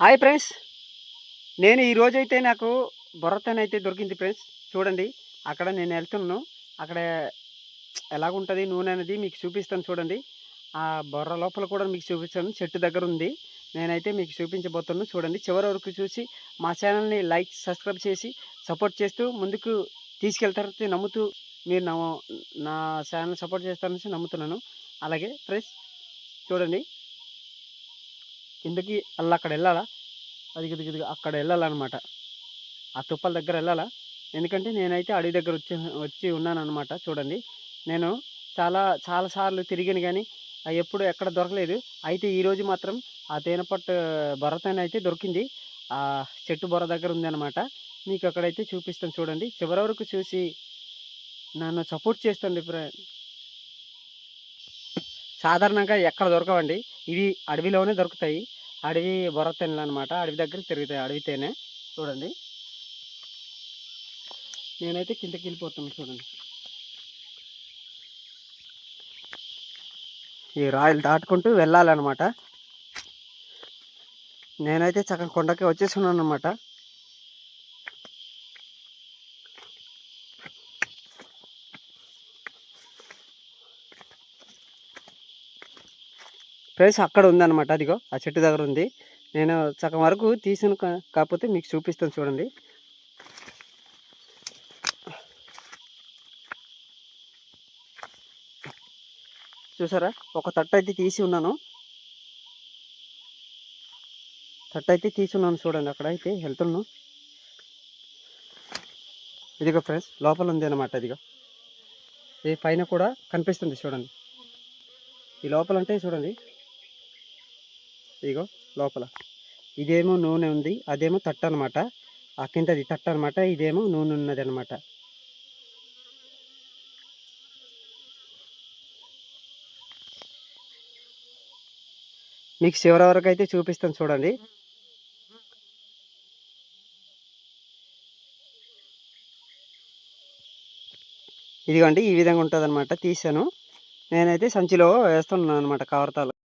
Hi friends నేను ఈరోజైతే నాకు బొర్రతన్ అయితే దొరికింది ఫ్రెండ్స్ చూడండి అక్కడ నేను వెళ్తున్నాను. అక్కడ ఎలాగుంటుంది నూనె అనేది మీకు చూపిస్తాను చూడండి. ఆ బొర్ర లోపల కూడా మీకు చూపిస్తాను. చెట్టు దగ్గర ఉంది. నేనైతే మీకు చూపించబోతున్నాను చూడండి. చివరి వరకు చూసి మా ఛానల్ని లైక్ సబ్స్క్రైబ్ చేసి సపోర్ట్ చేస్తూ ముందుకు తీసుకెళ్తారని నమ్ముతూ మీరు నా నా ఛానల్ సపోర్ట్ చేస్తారని నమ్ముతున్నాను. అలాగే ఫ్రెండ్స్ చూడండి. కిందకి అలా అక్కడ వెళ్ళాలా? అది ఇది ఇది అక్కడ వెళ్ళాలన్నమాట. ఆ తుప్పల దగ్గర వెళ్ళాలా? ఎందుకంటే నేనైతే అడవి దగ్గర వచ్చి వచ్చి ఉన్నానన్నమాట చూడండి. నేను చాలా చాలా సార్లు తిరిగాను కానీ అవి ఎప్పుడు ఎక్కడ దొరకలేదు. అయితే ఈరోజు మాత్రం ఆ తేనెపట్టు బొర్రతైన అయితే దొరికింది. ఆ చెట్టు బొర్ర దగ్గర ఉంది అనమాట మీకు అక్కడైతే చూపిస్తాను చూడండి. చివరి వరకు చూసి నన్ను సపోర్ట్ చేస్తుంది ఫ్రెండ్ సాధారణంగా ఎక్కడ దొరకవండి. ఇవి అడవిలోనే దొరుకుతాయి. అడవి బొర్రతేనెలు అనమాట అడవి దగ్గర తిరుగుతాయి. అడవి తేనె. చూడండి. నేనైతే కిందకి వెళ్ళిపోతాను చూడండి. ఈ రాయలు దాటుకుంటూ వెళ్ళాలన్నమాట. నేనైతే సగం కొండకి వచ్చేసున్నాను అనమాట ప్లేస్ అక్కడ ఉందన్నమాట. అదిగో ఆ చెట్టు దగ్గర ఉంది. నేను సగం వరకు తీసాను కా- కాకపోతే మీకు చూపిస్తాను చూడండి. చూసారా? ఒక తట్ట అయితే తీసి ఉన్నాను. తట్ట అయితే తీసి ఉన్నాను చూడండి అక్కడ అయితే వెళ్తున్నాను. ఇదిగో ఫ్రెండ్స్ లోపల ఉంది అనమాట ఇదిగో ఈ పైన కూడా కనిపిస్తుంది చూడండి. ఈ లోపల అంటే చూడండి. ఇదిగో లోపల. ఇదేమో నూనె ఉంది అదేమో తట్ట అనమాట ఆ కిందది తట్ట అనమాట ఇదేమో నూనె ఉన్నది అనమాట మీకు చివరి వరకు అయితే చూపిస్తాను చూడండి. ఇదిగోండి ఈ విధంగా ఉంటుంది అనమాట తీసాను. నేనైతే సంచిలో వేస్తున్నాను అనమాట కవర్తాలు.